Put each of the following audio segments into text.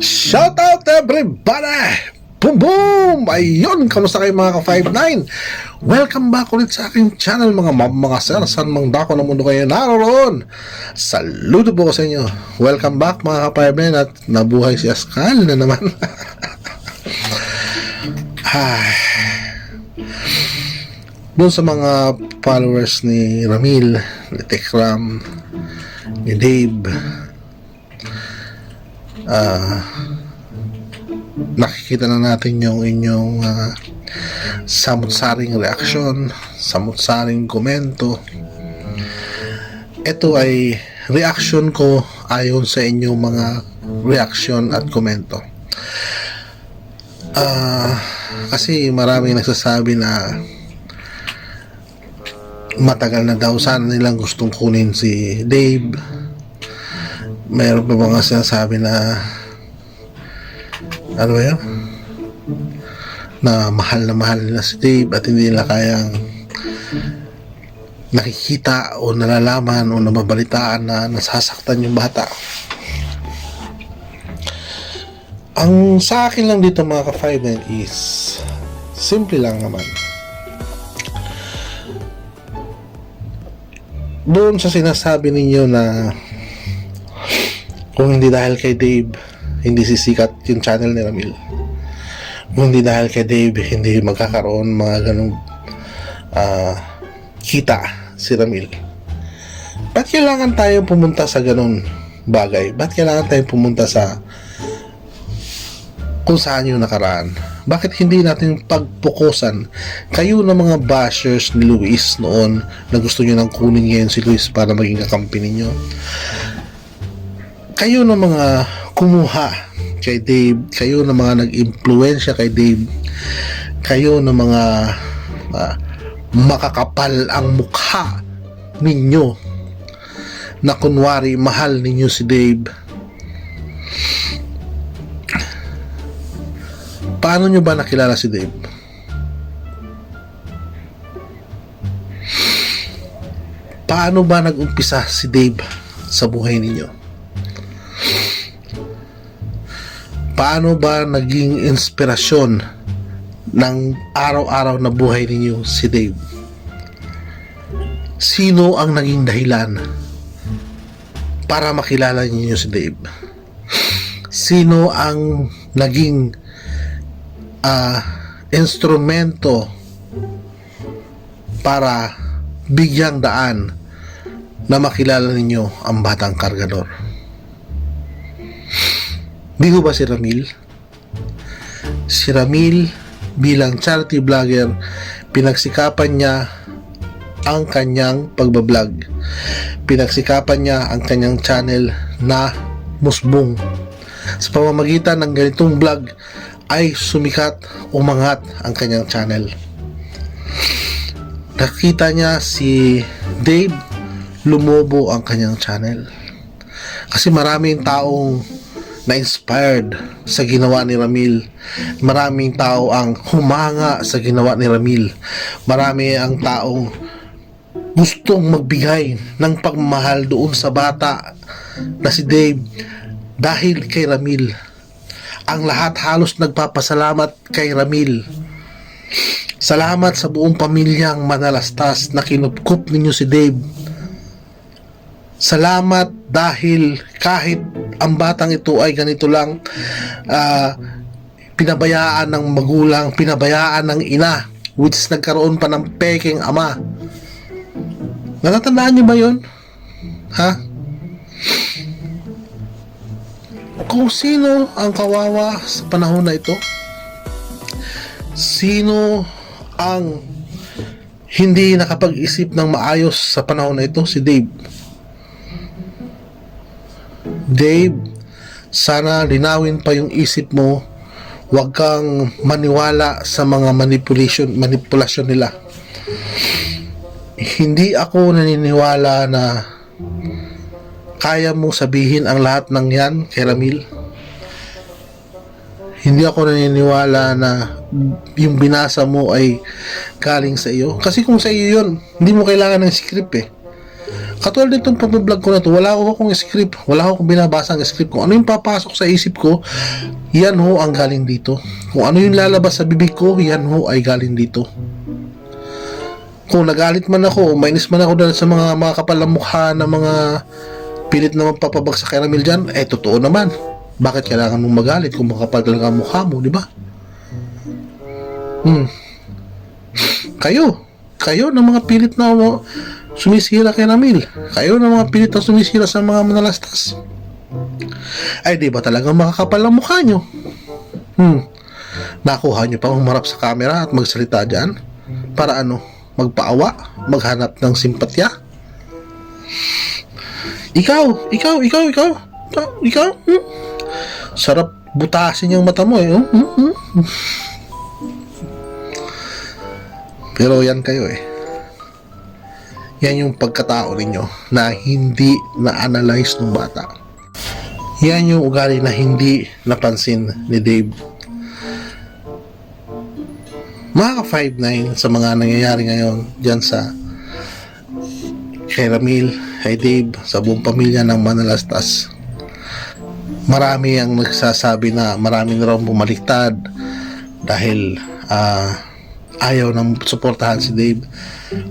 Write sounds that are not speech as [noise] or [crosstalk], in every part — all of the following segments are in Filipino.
Shout out everybody! Boom boom! Ayun, kamusta kayo mga ka-59? Welcome back ulit sa aking channel mga ma'am, mga sir, saan mang dako ng mundo kayo naroon. Saludo po ko sa inyo. Welcome back mga ka-59 at nabuhay si Askal na naman. [laughs] Ay. Doon sa mga followers ni Ramil, ni Tekram, ni Dave, ah nakikita na natin yung inyong ah, samut-saring reaksyon, samut-saring komento. Ito ay reaction ko ayon sa inyong mga reaksyon at komento. Ah, kasi maraming nagsasabi na matagal na daw sana nilang gustong kunin si Dave. Mayroon pa mga sinasabi na ano ba yun? Na mahal na mahal nila si Dave at hindi nila kayang nakikita o nalalaman o nababalitaan na nasasaktan yung bata. Ang sa akin lang dito mga ka-fiber is simple lang naman. Doon sa sinasabi ninyo na kung hindi dahil kay Dave, hindi sisikat yung channel ni Ramil. Kung hindi dahil kay Dave, hindi magkakaroon mga ganong ah, kita si Ramil. Ba't kailangan tayo pumunta sa ganong bagay? Ba't kailangan tayo pumunta sa kung saan yung nakaraan? Bakit hindi natin pagpukusan kayo na mga bashers ni Luis noon na gusto nyo nang kunin ngayon si Luis para maging kakampi ninyo? Kayo na mga kumuha kay Dave, kayo na mga nag-impluensya kay Dave, kayo na mga ah, makakapal ang mukha ninyo na kunwari mahal ninyo si Dave. Paano nyo ba nakilala si Dave? Paano ba nag-umpisa si Dave sa buhay ninyo? Paano ba naging inspirasyon ng araw-araw na buhay ninyo si Dave? Sino ang naging dahilan para makilala ninyo si Dave? Sino ang naging ah, instrumento para bigyang daan na makilala ninyo ang batang kargador. Di ho ba si Ramil? Si Ramil bilang charity vlogger, pinagsikapan niya ang kanyang pagbablog. Pinagsikapan niya ang kanyang channel na Musbong. Sa pamamagitan ng ganitong vlog ay sumikat, umangat ang kanyang channel. Nakita niya si Dave lumobo ang kanyang channel. Kasi maraming taong na-inspired sa ginawa ni Ramil. Maraming tao ang humanga sa ginawa ni Ramil. Marami ang taong gustong magbigay ng pagmamahal doon sa bata na si Dave dahil kay Ramil. Ang lahat halos nagpapasalamat kay Ramil. Salamat sa buong pamilyang manalastas na kinupkup ninyo si Dave. Salamat dahil kahit ang batang ito ay ganito lang ah, pinabayaan ng magulang, pinabayaan ng ina which nagkaroon pa ng peking ama. Natatandaan niyo ba yun? Ha? Kung sino ang kawawa sa panahon na ito? Sino ang hindi nakapag-isip ng maayos sa panahon na ito? Si Dave. Dave, sana linawin pa yung isip mo. Huwag kang maniwala sa mga manipulation, manipulasyon nila. Hindi ako naniniwala na kaya mong sabihin ang lahat ng yan kay. Hindi ako naniniwala na yung binasa mo ay galing sa iyo. Kasi kung sa iyo yun, hindi mo kailangan ng script eh. Katulad nitong pag-vlog ko na to, wala ako akong script, wala akong binabasa ang script ko. Ano yung papasok sa isip ko, yan ho ang galing dito. Kung ano yung lalabas sa bibig ko, yan ho ay galing dito. Kung nagalit man ako, mainis man ako dahil sa mga mga kapal na mukha na mga pilit na magpapabagsak kay Ramil dyan, eh totoo naman. Bakit kailangan mong magalit kung makapal talaga ang mukha mo, di ba? Hmm. Kayo, kayo ng mga pilit na sumisira kay Ramil. Kayo ng mga pilit na sumisira sa mga manalastas. Ay, di ba talagang makakapal ang mukha nyo? Hmm. Nakuha nyo pa umarap sa camera at magsalita dyan? Para ano? Magpaawa? Maghanap ng simpatya? Ikaw, ikaw, ikaw, ikaw, ikaw, hmm? Sarap butasin yung mata mo eh. Hmm? Hmm? Hmm? Pero yan kayo eh. Yan yung pagkatao ninyo na hindi na-analyze ng bata. Yan yung ugali na hindi napansin ni Dave. Mga ka-5'9 sa mga nangyayari ngayon dyan sa kay Ramil, kay Dave, sa buong pamilya ng Manalastas. Marami ang nagsasabi na marami na raw bumaliktad dahil ah, ayaw nang suportahan si Dave.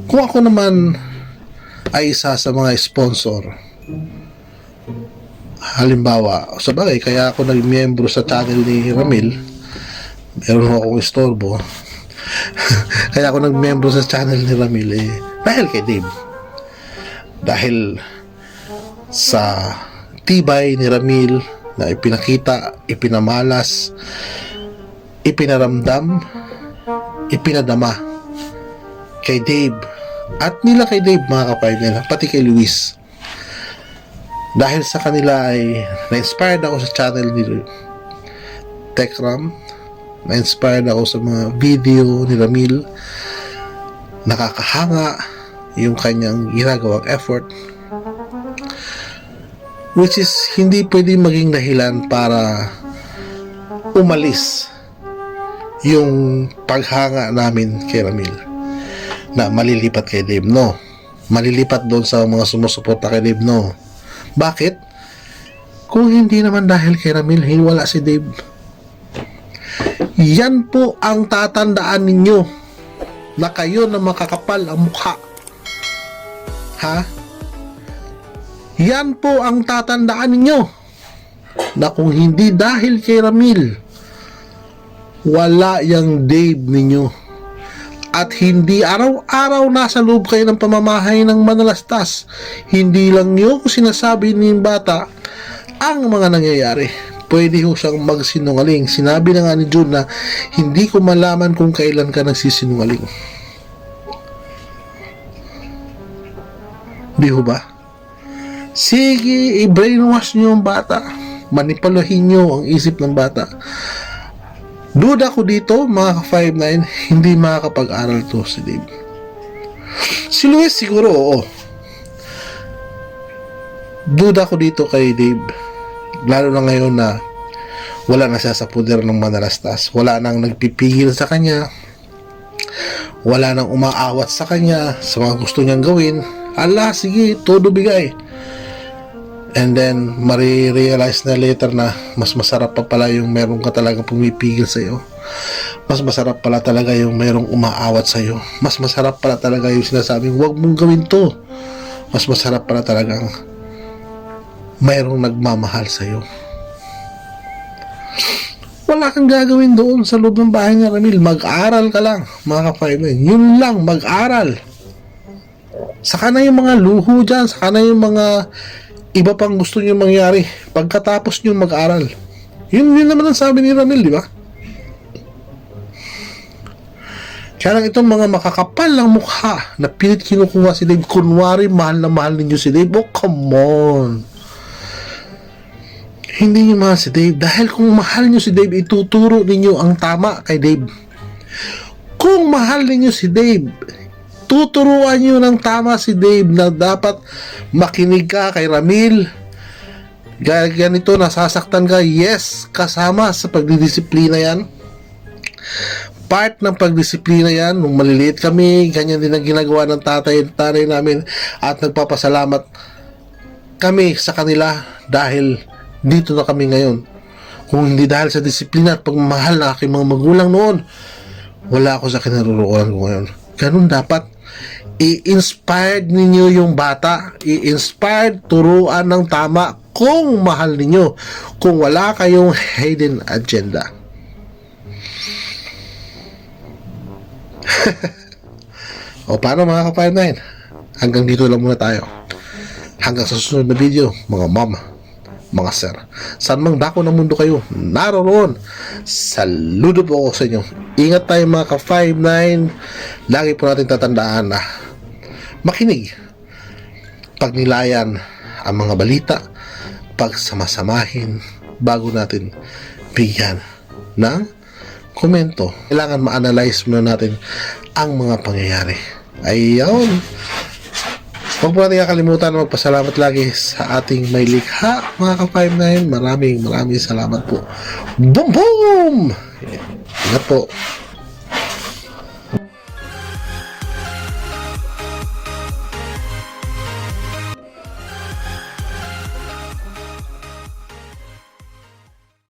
Kung ako naman ay isa sa mga sponsor, halimbawa, sa bagay, kaya ako nag-membro sa channel ni Ramil, meron ho akong istorbo, [laughs] kaya ako nag-membro sa channel ni Ramil, eh, dahil kay Dave. Dahil sa tibay ni Ramil na ipinakita, ipinamalas, ipinaramdam, ipinadama kay Dave at nila kay Dave mga nila pati kay Luis. Dahil sa kanila ay na-inspired ako sa channel ni Tekram. Na-inspired ako sa mga video ni Ramil. Nakakahanga yung kanyang ginagawang effort. Which is hindi pwede maging dahilan para umalis yung paghanga namin kay Ramil na malilipat kay Dave, no. Malilipat doon sa mga sumusuporta kay Dave, no. Bakit? Kung hindi naman dahil kay Ramil, wala si Dave. Yan po ang tatandaan ninyo na kayo na makakapal ang mukha. Ha? Yan po ang tatandaan ninyo na kung hindi dahil kay Ramil, wala yung Dave ninyo. At hindi araw-araw nasa loob kayo ng pamamahay ng manalastas. Hindi lang kung sinasabi ng bata ang mga nangyayari. Pwede ho siyang magsinungaling. Sinabi na nga ni June na hindi ko malaman kung kailan ka nagsisinungaling. Di ho ba? Sige, i-brainwash nyo ang bata. Manipulahin nyo ang isip ng bata. Duda ko dito, mga ka-5'9", hindi makakapag-aral to si Dave. Si Luis siguro, oo. Duda ko dito kay Dave. Lalo na ngayon na wala na siya sa puder ng manalastas. Wala nang nagpipigil sa kanya. Wala nang umaawat sa kanya sa mga gusto niyang gawin. Ala, sige, todo bigay. And then, marirealize na later na mas masarap pa pala yung meron ka talaga pumipigil sa'yo. Mas masarap pala talaga yung merong umaawat sa'yo. Mas masarap pala talaga yung sinasabing, huwag mong gawin to. Mas masarap pala talagang mayroong nagmamahal sa'yo. Wala kang gagawin doon sa loob ng bahay ni Ramil. Mag-aral ka lang, mga kapailan. Yun lang, mag-aral. Saka na yung mga luho dyan, saka na yung mga iba pang gusto nyo mangyari pagkatapos nyo mag-aral. Yun, yun naman ang sabi ni Ramil, di ba? Kaya lang itong mga makakapal ng mukha na pilit kinukuha si Dave, kunwari mahal na mahal ninyo si Dave. Oh, come on. Hindi nyo mahal si Dave. Dahil kung mahal nyo si Dave, ituturo ninyo ang tama kay Dave. Kung mahal ninyo si Dave, tuturuan nyo ng tama si Dave na dapat makinig ka kay Ramil. Ganito, nasasaktan ka, yes, kasama sa pagdidisiplina yan. part ng pagdisiplina yan. Nung maliliit kami, ganyan din ang ginagawa ng tatay at tatay namin. At nagpapasalamat kami sa kanila dahil dito na kami ngayon. Kung hindi dahil sa disiplina at pagmamahal ng aking mga magulang noon, wala ako sa kinaroroonan ko ngayon. Ganun dapat. I-inspired ninyo yung bata. I-inspired turuan ng tama kung mahal ninyo. Kung wala kayong hidden agenda. [laughs] o paano mga kapatid na Hanggang dito lang muna tayo. Hanggang sa susunod na video, mga mom, mga sir. Saan mang dako ng mundo kayo, naroon. Saludo po ako sa inyo. Ingat tayo mga ka-5-9. Lagi po natin tatandaan na makinig. Pagnilayan ang mga balita, pagsamasamahin bago natin bigyan ng komento. Kailangan ma-analyze muna natin ang mga pangyayari. Ayun. Huwag po natin kakalimutan magpasalamat lagi sa ating may likha, mga ka-59. Maraming maraming salamat po. Boom, boom! Ingat po.